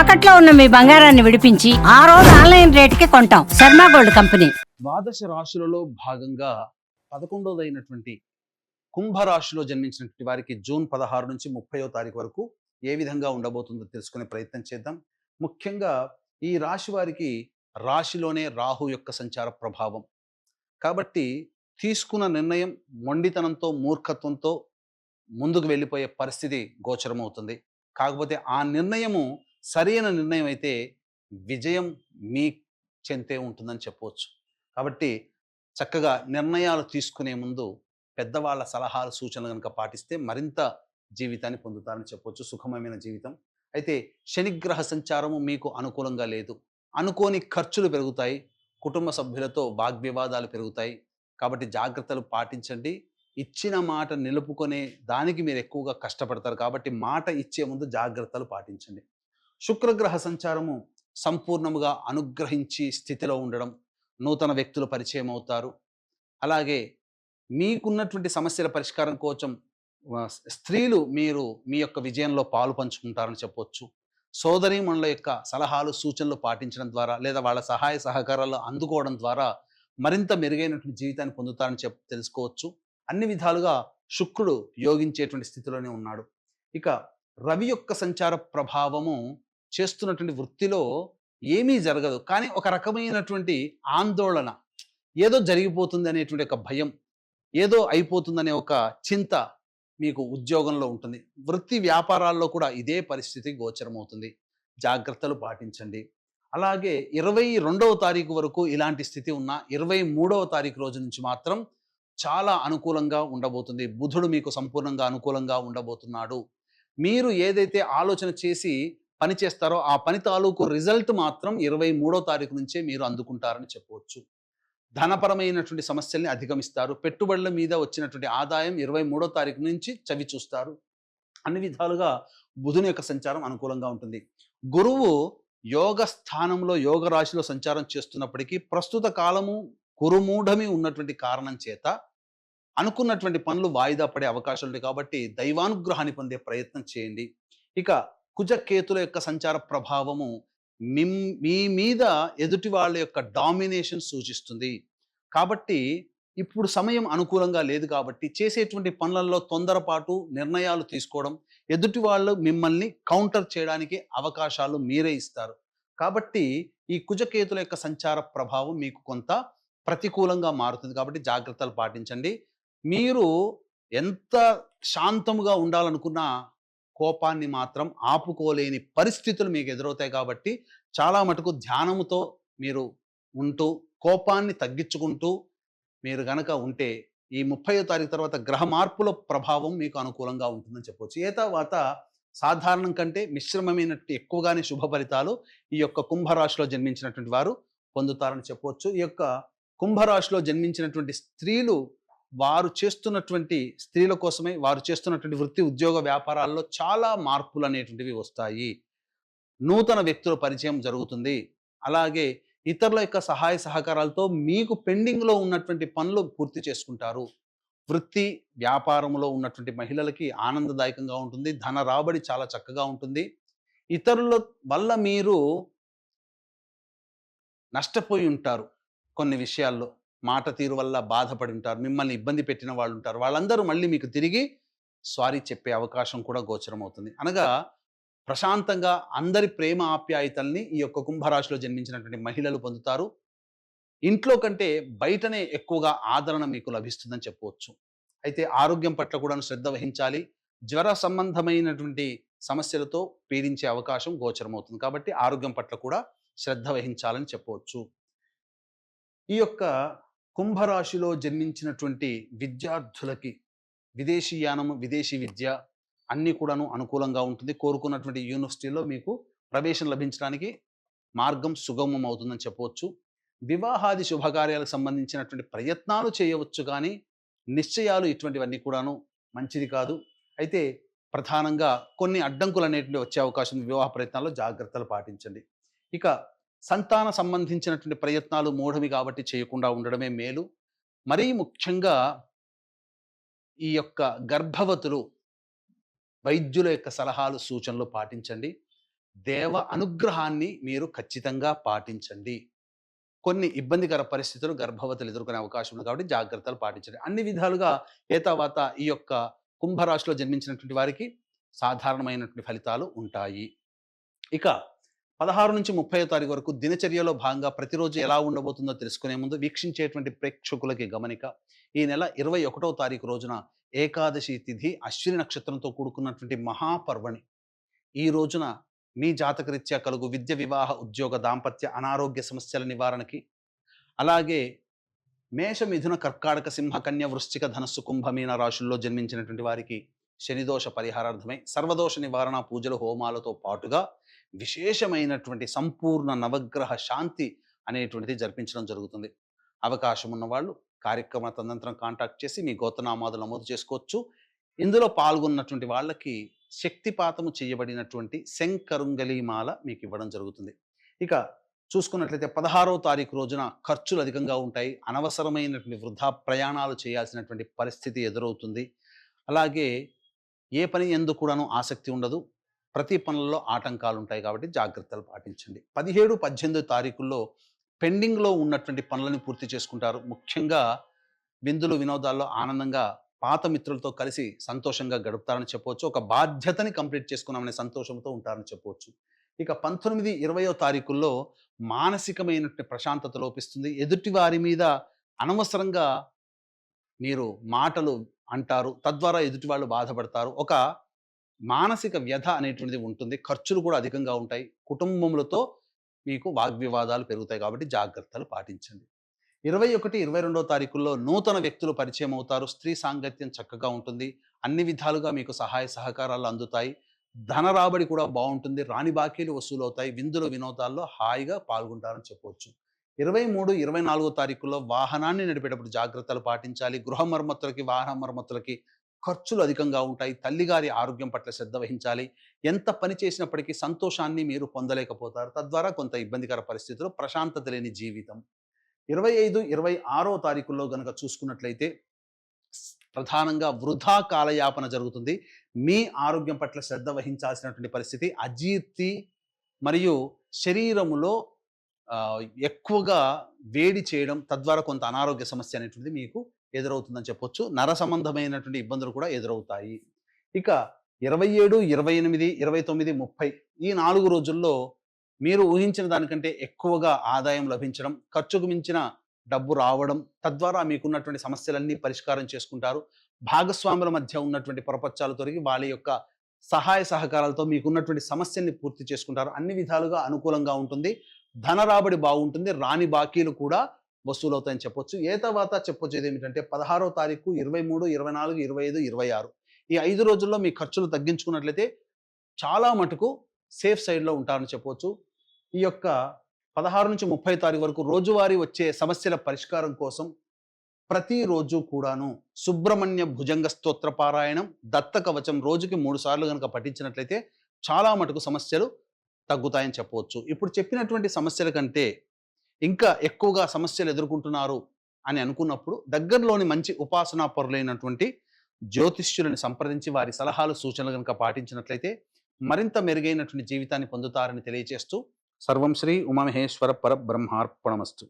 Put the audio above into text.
తాకట్లో ఉన్న మీ బంగారాన్ని విడిపించి ఆ రోజు ఆన్లైన్ రేటుకి కొంటాం. Sharma gold company. ద్వాదశ రాశులలో భాగంగా పదకొండవదైనటువంటి కుంభరాశిలో జన్మించినటువంటి వారికి జూన్ పదహారు నుంచి ముప్పయో తారీఖు వరకు ఏ విధంగా ఉండబోతుందో తెలుసుకునే ప్రయత్నం చేద్దాం. ముఖ్యంగా ఈ రాశి వారికి రాశిలోనే రాహు యొక్క సంచార ప్రభావం. కాబట్టి తీసుకున్న నిర్ణయం మొండితనంతో మూర్ఖత్వంతో ముందుకు వెళ్ళిపోయే పరిస్థితి గోచరమవుతుంది. కాకపోతే ఆ నిర్ణయము సరైన నిర్ణయం అయితే విజయం మీ చెంతే ఉంటుందని చెప్పవచ్చు. కాబట్టి చక్కగా నిర్ణయాలు తీసుకునే ముందు పెద్దవాళ్ళ సలహాలు సూచనలు కనుక పాటిస్తే మరింత జీవితాన్ని పొందుతారని చెప్పొచ్చు. సుఖమమైన జీవితం. అయితే శనిగ్రహ సంచారము మీకు అనుకూలంగా లేదు. అనుకోని ఖర్చులు పెరుగుతాయి. కుటుంబ సభ్యులతో వాగ్వివాదాలు పెరుగుతాయి. కాబట్టి జాగ్రత్తలు పాటించండి. ఇచ్చిన మాట నిలుపుకునే దానికి మీరు ఎక్కువగా కష్టపడతారు. కాబట్టి మాట ఇచ్చే ముందు జాగ్రత్తలు పాటించండి. శుక్రగ్రహ సంచారము సంపూర్ణముగా అనుగ్రహించి స్థితిలో ఉండడం నూతన వ్యక్తులు పరిచయం అవుతారు. అలాగే మీకున్నటువంటి సమస్యల పరిష్కారం కోసం స్త్రీలు మీరు మీ యొక్క విజయంలో పాలు పంచుకుంటారని చెప్పొచ్చు. సోదరీమణుల యొక్క సలహాలు సూచనలు పాటించడం ద్వారా లేదా వాళ్ళ సహాయ సహకారాలు అందుకోవడం ద్వారా మరింత మెరుగైనటువంటి జీవితాన్ని పొందుతారని చెప్ తెలుసుకోవచ్చు. అన్ని విధాలుగా శుక్రుడు యోగించేటువంటి స్థితిలోనే ఉన్నాడు. ఇక రవి యొక్క సంచార ప్రభావము చేస్తున్నటువంటి వృత్తిలో ఏమీ జరగదు. కానీ ఒక రకమైనటువంటి ఆందోళన ఏదో జరిగిపోతుంది అనేటువంటి ఒక భయం ఏదో అయిపోతుందనే ఒక చింత మీకు ఉద్యోగంలో ఉంటుంది. వృత్తి వ్యాపారాల్లో కూడా ఇదే పరిస్థితి గోచరమవుతుంది. జాగ్రత్తలు పాటించండి. అలాగే ఇరవై రెండవ తారీఖు వరకు ఇలాంటి స్థితి ఉన్న ఇరవై మూడవ తారీఖు రోజు నుంచి మాత్రం చాలా అనుకూలంగా ఉండబోతుంది. బుధుడు మీకు సంపూర్ణంగా అనుకూలంగా ఉండబోతున్నాడు. మీరు ఏదైతే ఆలోచన చేసి పని చేస్తారో ఆ పని తాలూకు రిజల్ట్ మాత్రం ఇరవై మూడో తారీఖు నుంచే మీరు అందుకుంటారని చెప్పవచ్చు. ధనపరమైనటువంటి సమస్యల్ని అధిగమిస్తారు. పెట్టుబడుల మీద వచ్చినటువంటి ఆదాయం ఇరవై మూడో తారీఖు నుంచి చవి చూస్తారు. అన్ని విధాలుగా బుధుని యొక్క సంచారం అనుకూలంగా ఉంటుంది. గురువు యోగ స్థానంలో యోగ రాశిలో సంచారం చేస్తున్నప్పటికీ ప్రస్తుత కాలము కురుమూఢమి ఉన్నటువంటి కారణం చేత అనుకున్నటువంటి పనులు వాయిదా పడే అవకాశాలు కాబట్టి దైవానుగ్రహాన్ని పొందే ప్రయత్నం చేయండి. ఇక కుజకేతుల యొక్క సంచార ప్రభావము మిమ్ మీ మీద ఎదుటి వాళ్ళ యొక్క డామినేషన్ సూచిస్తుంది. కాబట్టి ఇప్పుడు సమయం అనుకూలంగా లేదు కాబట్టి చేసేటువంటి పనులలో తొందరపాటు నిర్ణయాలు తీసుకోవడం ఎదుటి వాళ్ళు మిమ్మల్ని కౌంటర్ చేయడానికి అవకాశాలు మీరే ఇస్తారు. కాబట్టి ఈ కుజకేతుల యొక్క సంచార ప్రభావం మీకు కొంత ప్రతికూలంగా మారుతుంది. కాబట్టి జాగ్రత్తలు పాటించండి. మీరు ఎంత శాంతముగా ఉండాలనుకున్నా కోపాన్ని మాత్రం ఆపుకోలేని పరిస్థితులు మీకు ఎదురవుతాయి కాబట్టి చాలా మటుకు ధ్యానముతో మీరు ఉంటూ కోపాన్ని తగ్గించుకుంటూ మీరు గనక ఉంటే ఈ ముప్పయో తారీఖు తర్వాత గ్రహ మార్పుల ప్రభావం మీకు అనుకూలంగా ఉంటుందని చెప్పవచ్చు ఏ తర్వాత సాధారణం కంటే మిశ్రమమైనట్టు ఎక్కువగానే శుభ ఫలితాలు ఈ యొక్క కుంభరాశిలో జన్మించినటువంటి వారు పొందుతారని చెప్పవచ్చు ఈ యొక్క కుంభరాశిలో జన్మించినటువంటి స్త్రీలు వారు చేస్తున్నటువంటి స్త్రీల కోసమే వారు చేస్తున్నటువంటి వృత్తి ఉద్యోగ వ్యాపారాల్లో చాలా మార్పులు అనేటువంటివి వస్తాయి. నూతన వ్యక్తుల పరిచయం జరుగుతుంది. అలాగే ఇతరుల యొక్క సహాయ సహకారాలతో మీకు పెండింగ్లో ఉన్నటువంటి పనులు పూర్తి చేసుకుంటారు. వృత్తి వ్యాపారంలో ఉన్నటువంటి మహిళలకి ఆనందదాయకంగా ఉంటుంది. ధన రాబడి చాలా చక్కగా ఉంటుంది. ఇతరుల వల్ల మీరు నష్టపోయి ఉంటారు కొన్ని విషయాల్లో. మాట తీరు వల్ల బాధపడి ఉంటారు మిమ్మల్ని ఇబ్బంది పెట్టిన వాళ్ళు ఉంటారు వాళ్ళందరూ మళ్ళీ మీకు తిరిగి సారీ చెప్పే అవకాశం కూడా గోచరం అవుతుంది. అనగా ప్రశాంతంగా అందరి ప్రేమ ఆప్యాయతల్ని ఈ యొక్క కుంభరాశిలో జన్మించినటువంటి మహిళలు పొందుతారు. ఇంట్లో కంటే బయటనే ఎక్కువగా ఆదరణ మీకు లభిస్తుందని చెప్పవచ్చు. అయితే ఆరోగ్యం పట్ల కూడా శ్రద్ధ వహించాలి. జ్వర సంబంధమైనటువంటి సమస్యలతో పీడించే అవకాశం గోచరమవుతుంది కాబట్టి ఆరోగ్యం పట్ల కూడా శ్రద్ధ వహించాలని చెప్పవచ్చు. ఈ యొక్క కుంభరాశిలో జన్మించినటువంటి విద్యార్థులకి విదేశీ యానము విదేశీ విద్య అన్నీ కూడాను అనుకూలంగా ఉంటుంది. కోరుకున్నటువంటి యూనివర్సిటీలో మీకు ప్రవేశం లభించడానికి మార్గం సుగమం అవుతుందని చెప్పవచ్చు. వివాహాది శుభకార్యాలకు సంబంధించినటువంటి ప్రయత్నాలు చేయవచ్చు కానీ నిశ్చయాలు ఇటువంటివన్నీ కూడాను మంచిది కాదు. అయితే ప్రధానంగా కొన్ని అడ్డంకులు అనేటువంటి వచ్చే అవకాశం ఉంది. వివాహ ప్రయత్నాల్లో జాగ్రత్తలు పాటించండి. ఇక సంతాన సంబంధించినటువంటి ప్రయత్నాలు మూఢమి కాబట్టి చేయకుండా ఉండడమే మేలు. మరీ ముఖ్యంగా ఈ యొక్క గర్భవతులు వైద్యుల యొక్క సలహాలు సూచనలు పాటించండి. దేవ అనుగ్రహాన్ని మీరు ఖచ్చితంగా పాటించండి. కొన్ని ఇబ్బందికర పరిస్థితులు గర్భవతులు ఎదుర్కొనే అవకాశం ఉంది కాబట్టి జాగ్రత్తలు పాటించండి. అన్ని విధాలుగా ఏ ఈ యొక్క కుంభరాశిలో జన్మించినటువంటి వారికి సాధారణమైనటువంటి ఫలితాలు ఉంటాయి. ఇక పదహారు నుంచి ముప్పై తారీఖు వరకు దినచర్యలో భాగంగా ప్రతిరోజు ఎలా ఉండబోతుందో తెలుసుకునే ముందు వీక్షించేటువంటి ప్రేక్షకులకి గమనిక. ఈ నెల ఇరవై ఒకటో తారీఖు రోజున ఏకాదశి తిథి అశ్విని నక్షత్రంతో కూడుకున్నటువంటి మహాపర్వణి. ఈ రోజున మీ జాతకరీత్యా కలుగు విద్య వివాహ ఉద్యోగ దాంపత్య అనారోగ్య సమస్యల నివారణకి అలాగే మేష మిథున కర్కాటక సింహ కన్య వృశ్చిక ధనస్సు కుంభమీన రాశుల్లో జన్మించినటువంటి వారికి శనిదోష పరిహారార్థమై సర్వదోష నివారణ పూజలు హోమాలతో పాటుగా విశేషమైనటువంటి సంపూర్ణ నవగ్రహ శాంతి అనేటువంటిది జరిపించడం జరుగుతుంది. అవకాశం ఉన్నవాళ్ళు కార్యక్రమ తదనంతరం కాంటాక్ట్ చేసి మీ గోతనామాదులు నమోదు చేసుకోవచ్చు. ఇందులో పాల్గొన్నటువంటి వాళ్ళకి శక్తిపాతము చేయబడినటువంటి శంకరుంగలీమాల మీకు ఇవ్వడం జరుగుతుంది. ఇక చూసుకున్నట్లయితే పదహారవ తారీఖు రోజున ఖర్చులు అధికంగా ఉంటాయి. అనవసరమైనటువంటి వృధా ప్రయాణాలు చేయాల్సినటువంటి పరిస్థితి ఎదురవుతుంది. అలాగే ఏ పని ఎందుకు కూడాను ఆసక్తి ఉండదు. ప్రతి పనుల్లో ఆటంకాలు ఉంటాయి కాబట్టి జాగ్రత్తలు పాటించండి. పదిహేడు పద్దెనిమిది తారీఖుల్లో పెండింగ్లో ఉన్నటువంటి పనులను పూర్తి చేసుకుంటారు. ముఖ్యంగా విందులు వినోదాల్లో ఆనందంగా పాత మిత్రులతో కలిసి సంతోషంగా గడుపుతారని చెప్పవచ్చు ఒక బాధ్యతని కంప్లీట్ చేసుకున్నామనే సంతోషంతో ఉంటారని చెప్పవచ్చు ఇక పంతొమ్మిది ఇరవయో తారీఖుల్లో మానసికమైనటువంటి ప్రశాంతత లోపిస్తుంది. ఎదుటి వారి మీద అనవసరంగా మీరు మాటలు అంటారు. తద్వారా ఎదుటి వాళ్ళు బాధపడతారు. ఒక మానసిక వ్యధ అనేటువంటిది ఉంటుంది. ఖర్చులు కూడా అధికంగా ఉంటాయి. కుటుంబములతో మీకు వాగ్వివాదాలు పెరుగుతాయి కాబట్టి జాగ్రత్తలు పాటించండి. ఇరవై ఒకటి ఇరవై రెండో తారీఖుల్లో నూతన వ్యక్తులు పరిచయం అవుతారు. స్త్రీ సాంగత్యం చక్కగా ఉంటుంది. అన్ని విధాలుగా మీకు సహాయ సహకారాలు అందుతాయి. ధన రాబడి కూడా బాగుంటుంది. రాణి బాకీలు వసూలు అవుతాయి విందులు వినోదాల్లో హాయిగా పాల్గొంటారని చెప్పవచ్చు ఇరవై మూడు ఇరవై నాలుగో తారీఖుల్లో వాహనాన్ని నడిపేటప్పుడు జాగ్రత్తలు పాటించాలి. గృహ మరమ్మతులకి వాహన మరమ్మతులకి ఖర్చులు అధికంగా ఉంటాయి. తల్లిగారి ఆరోగ్యం పట్ల శ్రద్ధ వహించాలి. ఎంత పని చేసినప్పటికీ సంతోషాన్ని మీరు పొందలేకపోతారు. తద్వారా కొంత ఇబ్బందికర పరిస్థితులు ప్రశాంతత లేని జీవితం. ఇరవై ఐదు ఇరవై ఆరో తారీఖుల్లో గనక చూసుకున్నట్లయితే ప్రధానంగా వృధా కాలయాపన జరుగుతుంది. మీ ఆరోగ్యం పట్ల శ్రద్ధ వహించాల్సినటువంటి పరిస్థితి అజీర్తి మరియు శరీరములో ఎక్కువగా వేడి చేయడం తద్వారా కొంత అనారోగ్య సమస్య అనేటువంటిది మీకు ఎదురవుతుందని చెప్పొచ్చు. నర సంబంధమైనటువంటి ఇబ్బందులు కూడా ఎదురవుతాయి. ఇక ఇరవై ఏడు ఇరవై ఎనిమిది ఇరవై తొమ్మిది ముప్పై ఈ నాలుగు రోజుల్లో మీరు ఊహించిన దానికంటే ఎక్కువగా ఆదాయం లభించడం ఖర్చుకు మించిన డబ్బు రావడం తద్వారా మీకున్నటువంటి సమస్యలన్నీ పరిష్కారం చేసుకుంటారు. భాగస్వాముల మధ్య ఉన్నటువంటి పొరపచ్చాలు తొలగి వాళ్ళ యొక్క సహాయ సహకారాలతో మీకున్నటువంటి సమస్యల్ని పూర్తి చేసుకుంటారు. అన్ని విధాలుగా అనుకూలంగా ఉంటుంది. ధన రాబడి బాగుంటుంది. రాని బాకీలు కూడా వసూలవుతాయని చెప్పొచ్చు. ఏ తర్వాత చెప్పొచ్చేది ఏమిటంటే పదహారో తారీఖు ఇరవై మూడు ఇరవై నాలుగు ఇరవై ఐదు ఇరవై ఆరు. ఈ ఐదు రోజుల్లో మీ ఖర్చులు తగ్గించుకున్నట్లయితే చాలా మటుకు సేఫ్ సైడ్లో ఉంటారని చెప్పవచ్చు ఈ యొక్క పదహారు నుంచి ముప్పై తారీఖు వరకు రోజువారీ వచ్చే సమస్యల పరిష్కారం కోసం ప్రతిరోజు కూడాను సుబ్రహ్మణ్య భుజంగ స్తోత్ర పారాయణం దత్త కవచం రోజుకి మూడు సార్లు కనుక పఠించినట్లయితే చాలా మటుకు సమస్యలు తగ్గుతాయని చెప్పవచ్చు ఇప్పుడు చెప్పినటువంటి సమస్యల కంటే ఇంకా ఎక్కువగా సమస్యలు ఎదుర్కొంటున్నారు అని అనుకున్నప్పుడు దగ్గరలోని మంచి ఉపాసనా పరులైనటువంటి జ్యోతిష్యులను సంప్రదించి వారి సలహాలు సూచనలు కనుక పాటించినట్లయితే మరింత మెరుగైనటువంటి జీవితాన్ని పొందుతారని తెలియజేస్తూ సర్వం శ్రీ ఉమామహేశ్వర పరబ్రహ్మార్పణమస్తు.